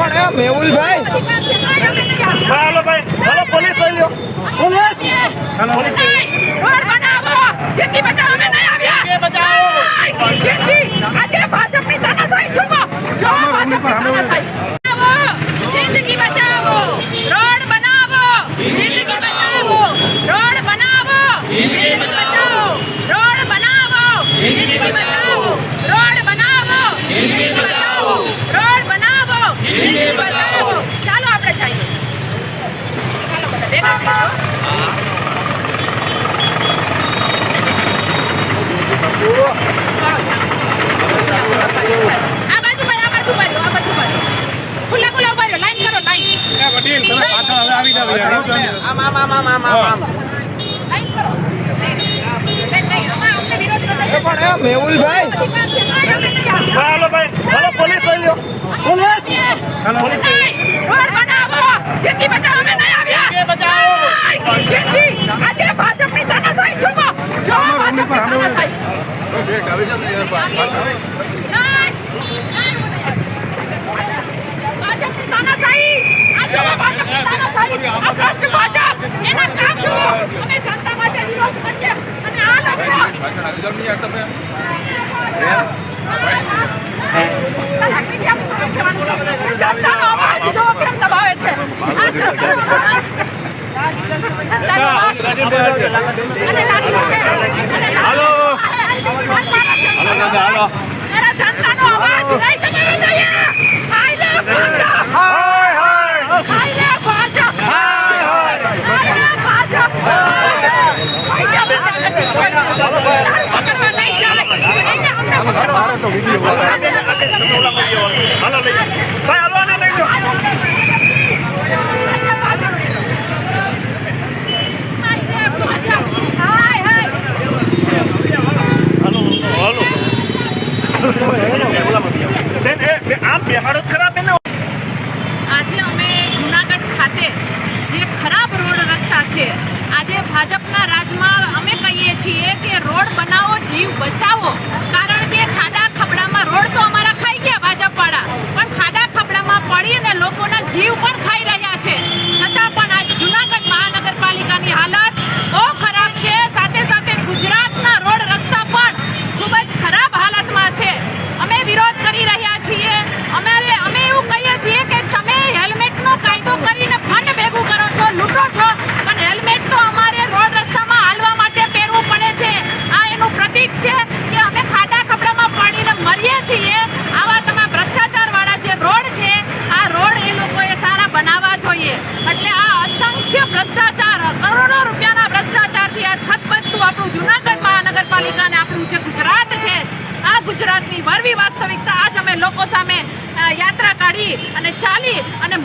પણ એ મેહુલભાઈ. હાલો ભાઈ. હાલો પોલીસ લઈ લ્યો. પોલીસ? પોલીસ બનાવો. જિંદગી બચાવો અમે નહીં આવ્યા. કે બચાવો. જિંદગી આજે ભાજપની તાનાશાહી છુપો જો ભાજપની તાનાશાહી મેહુલભાઈ પોલીસ લઈ લો Rick, I was just in the આજે અમે જુનાગઢ ખાતે જે ખરાબ રોડ આવતા છે. આજે ભાજપના રાજમાં અમે કહીએ છીએ કે રોડ બનાવો, જીવ બચાવો. કારણ કે ખાડા ખબડામાં રોડ તો અમારા ખાઈ ગયા ભાજપ વાળા પણ ખાડા ખબડામાં પડી અને લોકોના જીવ પણ ખાઈ રહ્યા છે. છતાં પણ આજે જુનાગઢ મહાનગરપાલિકાની હાલત ગુજરાતની વરવી વાસ્તવિકતા. આજ અમે લોકો સામે યાત્રા કાઢી અને ચાલી અને